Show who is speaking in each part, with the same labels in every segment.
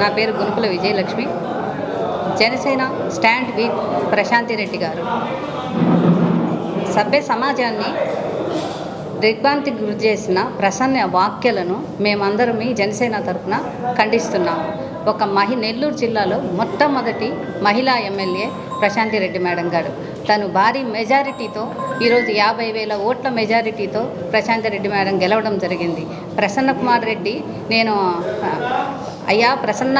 Speaker 1: నా పేరు Gunukula Vijayalakshmi. Janasena stand with Prashanti Reddy garu. సభ్య సమాజాన్ని దిగ్భ్రాంతికి గురి చేసిన ప్రసన్న వాక్యలను మేమందరం మీ జనసేన తరపున ఖండిస్తున్నాము. ఒక మహి నెల్లూరు జిల్లాలో మొట్టమొదటి మహిళా ఎమ్మెల్యే ప్రశాంతి రెడ్డి మేడం గారు. తను భారీ మెజారిటీతో ఈరోజు యాభై వేల ఓట్ల మెజారిటీతో ప్రశాంతి రెడ్డి మేడం గెలవడం జరిగింది. ప్రసన్న కుమార్ రెడ్డి నేను అయ్యా ప్రసన్న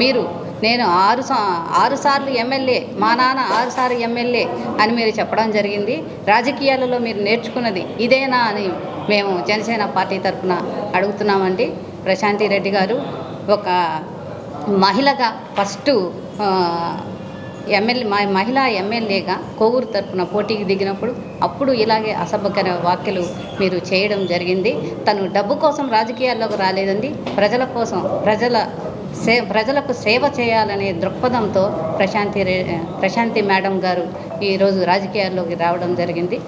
Speaker 1: మీరు నేను ఆరు సా ఆరు సార్లు ఎమ్మెల్యే మా నాన్న ఆరుసార్లు ఎమ్మెల్యే అని మీరు చెప్పడం జరిగింది. రాజకీయాలలో మీరు నేర్చుకున్నది ఇదేనా అని మేము జనసేన పార్టీ తరఫున అడుగుతున్నామండి. ప్రశాంతి రెడ్డి గారు ఒక మహిళగా ఫస్ట్ ఎమ్మెల్యే మా మహిళా ఎమ్మెల్యేగా కోవూరు తరఫున పోటీకి దిగినప్పుడు అప్పుడు ఇలాగే అసభ్యకర వ్యాఖ్యలు మీరు చేయడం జరిగింది. తను డబ్బు కోసం రాజకీయాల్లోకి రాలేదండి. ప్రజల కోసం ప్రజల సే ప్రజలకు సేవ చేయాలనే దృక్పథంతో ప్రశాంతి ప్రశాంతి మేడం గారు ఈరోజు రాజకీయాల్లోకి రావడం జరిగింది.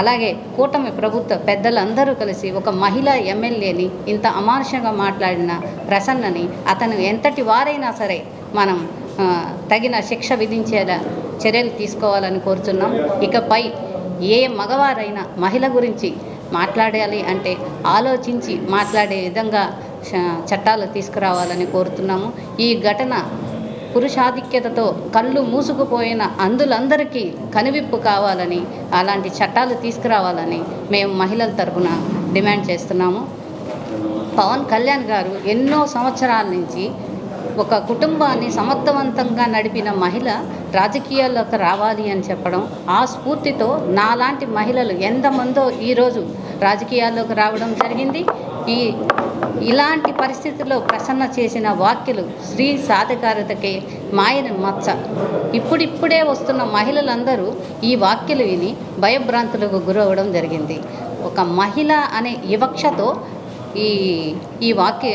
Speaker 1: అలాగే కూటమి ప్రభుత్వ పెద్దలందరూ కలిసి ఒక మహిళా ఎమ్మెల్యేని ఇంత అమానుషంగా మాట్లాడిన ప్రసన్నని అతను ఎంతటి వారైనా సరే మనం తగిన శిక్ష విధించేలా చర్యలు తీసుకోవాలని కోరుతున్నాం ఇకపై ఏ మగవారైనా మహిళ గురించి మాట్లాడాలి అంటే ఆలోచించి మాట్లాడే విధంగా చట్టాలు తీసుకురావాలని కోరుతున్నాము. ఈ ఘటన పురుషాధిక్యతతో కళ్ళు మూసుకుపోయిన అందులందరికీ కనువిప్పు కావాలని అలాంటి చట్టాలు తీసుకురావాలని మేము మహిళల తరపున డిమాండ్ చేస్తున్నాము. పవన్ కళ్యాణ్ గారు ఎన్నో సంవత్సరాల నుంచి ఒక కుటుంబాన్ని సమర్థవంతంగా నడిపిన మహిళ రాజకీయాల్లోకి రావాలి అని చెప్పడం ఆ స్ఫూర్తితో నాలాంటి మహిళలు ఎంతమందో ఈరోజు రాజకీయాల్లోకి రావడం జరిగింది. ఈ ఇలాంటి పరిస్థితుల్లో ప్రసన్న చేసిన వాక్యలు స్త్రీ సాధికారతకే మాయన మచ్చ. ఇప్పుడిప్పుడే వస్తున్న మహిళలందరూ ఈ వాక్యలు విని భయభ్రాంతులకు గురవడం జరిగింది. ఒక మహిళ అనే వివక్షతో ఈ ఈ వాక్య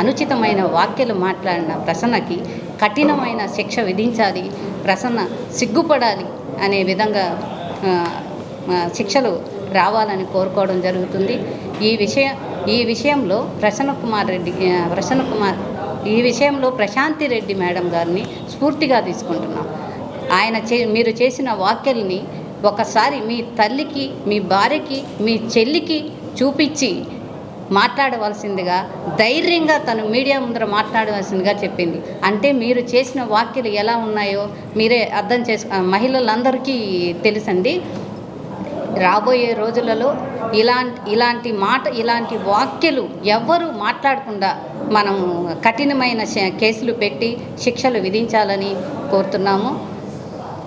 Speaker 1: అనుచితమైన వాక్యలు మాట్లాడిన ప్రసన్నకి కఠినమైన శిక్ష విధించాలి ప్రసన్న సిగ్గుపడాలి అనే విధంగా శిక్షలు రావాలని కోరుకోవడం జరుగుతుంది. ఈ విషయ ఈ విషయంలో ప్రసన్న కుమార్ రెడ్డి ప్రసన్న కుమార్ ఈ విషయంలో ప్రశాంతి రెడ్డి మేడం గారిని స్ఫూర్తిగా తీసుకుంటున్నాం. ఆయన చే మీరు చేసిన వాక్యల్ని ఒకసారి మీ తల్లికి మీ భార్యకి మీ చెల్లికి చూపించి మాట్లాడవలసిందిగా ధైర్యంగా తను మీడియా ముందర మాట్లాడవలసిందిగా చెప్పింది. అంటే మీరు చేసిన వాక్యలు ఎలా ఉన్నాయో మీరే అర్థం చేసు మహిళలందరికీ తెలుసండి. రాబోయే రోజులలో ఇలాంటి ఇలాంటి మాట ఇలాంటి వాక్యలు ఎవ్వరూ మాట్లాడకుండా మనం కఠినమైన కేసులు పెట్టి శిక్షలు విధించాలని కోరుతున్నాము.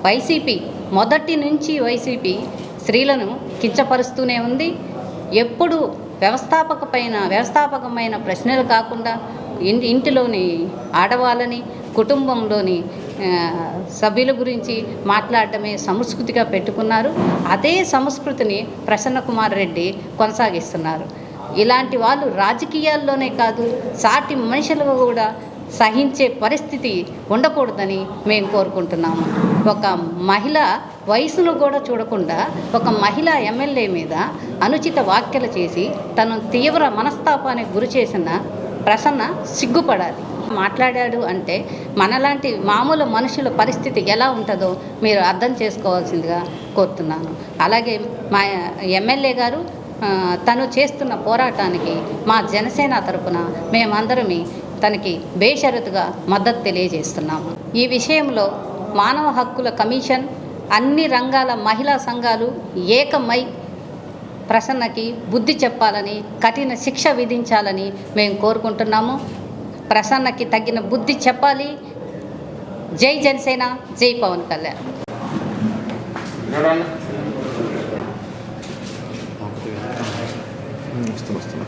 Speaker 1: వైసీపీ మొదటి నుంచి వైసీపీ స్త్రీలను కించపరుస్తూనే ఉంది. ఎప్పుడు వ్యవస్థాపక పైన వ్యవస్థాపకమైన ప్రశ్నలు కాకుండా ఇంటి ఇంటిలోని ఆడవాళ్ళని కుటుంబంలోని సభ్యుల గురించి మాట్లాడటమే సంస్కృతిగా పెట్టుకున్నారు. అదే సంస్కృతిని ప్రసన్న కుమార్ రెడ్డి కొనసాగిస్తున్నారు. ఇలాంటి వాళ్ళు రాజకీయాల్లోనే కాదు సాటి మనుషులుగా కూడా సహించే పరిస్థితి ఉండకూడదని మేము కోరుకుంటున్నాము. ఒక మహిళ వయసును కూడా చూడకుండా ఒక మహిళ ఎమ్మెల్యే మీద అనుచిత వ్యాఖ్యలు చేసి తను తీవ్ర మనస్తాపానికి గురి చేసిన ప్రసన్న సిగ్గుపడాలి. మాట్లాడాడు అంటే మనలాంటి మామూలు మనుషుల పరిస్థితి ఎలా ఉంటుందో మీరు అర్థం చేసుకోవాల్సిందిగా కోరుతున్నాను. అలాగే మా ఎమ్మెల్యే గారు తను చేస్తున్న పోరాటానికి మా జనసేన తరపున మేమందరమీ తనకి బేషరతుగా మద్దతు తెలియజేస్తున్నాము. ఈ విషయంలో మానవ హక్కుల కమిషన్ అన్ని రంగాల మహిళా సంఘాలు ఏకమై ప్రసన్నకి బుద్ధి చెప్పాలని కఠిన శిక్ష విధించాలని మేము కోరుకుంటున్నాము. ప్రసన్నకి తగిన బుద్ధి చెప్పాలి. జై జనసేన జై పవన్ కళ్యాణ్.
Speaker 2: వస్తున్నా.